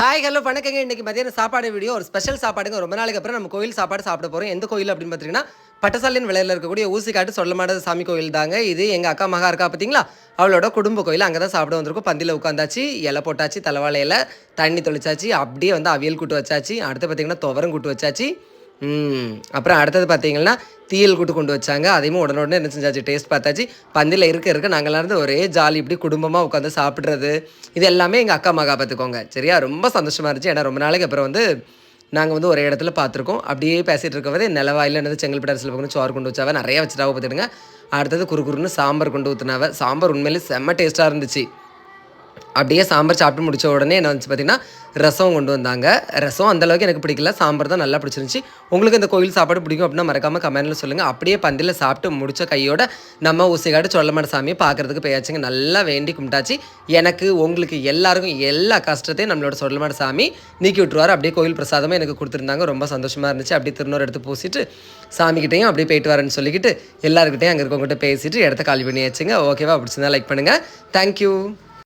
Hi hello வணக்கங்க. இன்னைக்கு மதியானம் சாப்பாடு வீடியோ ஒரு ஸ்பெஷல் சாப்பாடுங்க. ரொம்ப நாளைக்கு அப்புறம் நம்ம கோயில் சாப்பாடு சாப்பிட போகிறோம் எந்த கோயில் அப்படின்னு பார்த்தீங்கன்னா பட்டசாலின் விலையில் இருக்கக்கூடிய ஊசிக்காட்டு சொல்லமாட சாமி கோயில் தாங்க. இது எங்கள் அக்கா மகா இருக்கா பார்த்தீங்களா அவளோட குடும்ப கோயில். அங்கே தான் சாப்பிட வந்திருக்கும். பந்தியில் உட்காந்தாச்சு இலை போட்டாச்சு தலைவாழை தண்ணி தொளிச்சாச்சு அப்படியே வந்து அவியல் கூட்டு வச்சாச்சு. அடுத்து பார்த்தீங்கன்னா துவரம் கூட்டு வச்சாச்சு. அப்புறம் அடுத்தது பார்த்தீங்கன்னா தீயல் கூட்டு கொண்டு வச்சாங்க. அதையும் உடனே என்ன செஞ்சாச்சு? டேஸ்ட் பார்த்தாச்சு. பந்தியில் இருக்க இருக்க நாங்கள்லாம் இருந்து ஒரே ஜாலி இப்படி குடும்பமாக உட்காந்து சாப்பிட்றது. இது எல்லாமே எங்கள் அக்கா மகா பார்த்துக்கோங்க சரியா? ரொம்ப சந்தோஷமாக இருந்துச்சு. ஏன்னா ரொம்ப நாளைக்கு அப்புறம் வந்து நாங்கள் வந்து ஒரே இடத்துல பார்த்துருக்கோம். அப்படியே பேசிகிட்டு இருக்கவே நிலவாயில் என்னது செங்கல்பட்டு அரசில் பக்கம் சோறு கொண்டு வச்சாவ நிறைய வச்சுட்டாவ பார்த்துடுங்க அடுத்தது குறுகுறுன்னு சாம்பார் கொண்டு ஊற்றினாவ சாம்பார் உண்மையிலே செம்ம டேஸ்ட்டாக இருந்துச்சு. அப்படியே சாம்பார் சாப்பிட்டு முடித்த உடனே என்ன வந்து பார்த்தீங்கன்னா ரசம் கொண்டு வந்தாங்க. ரசம் அந்த அளவுக்கு எனக்கு பிடிக்கல. சாம்பார் தான் நல்லா பிடிச்சிருந்துச்சி. உங்களுக்கு இந்த கோயில் சாப்பாடு பிடிக்கும் அப்படின்னா மறக்காமல் கமெண்ட்ல சொல்லுங்கள் அப்படியே பந்தியில் சாப்பிட்டு முடித்த கையோட நம்ம ஊசிகாடு சொல்லமான சாமியை பார்க்கறதுக்கு போயாச்சுங்க. நல்லா வேண்டி கும்பிட்டாச்சு. எனக்கு உங்களுக்கு எல்லாருக்கும் எல்லா கஷ்டத்தையும் நம்மளோட சொல்லமான சாமி நீக்கி விட்டுருவார். அப்படியே கோயில் பிரசாதமாக எனக்கு கொடுத்துருந்தாங்க. ரொம்ப சந்தோஷமாக இருந்துச்சு. அப்படியே திருநூறு எடுத்து பூசிட்டு சாமிக்கிட்டையும் அப்படியே போயிட்டு வரேன்னு சொல்லிக்கிட்டு எல்லாருக்கிட்டையும் அங்கே இருக்கவங்ககிட்ட பேசிட்டு இடத்த காலி பண்ணியாச்சுங்க. ஓகேவா? பிடிச்சிருந்தா லைக் பண்ணுங்கள் தேங்க்யூ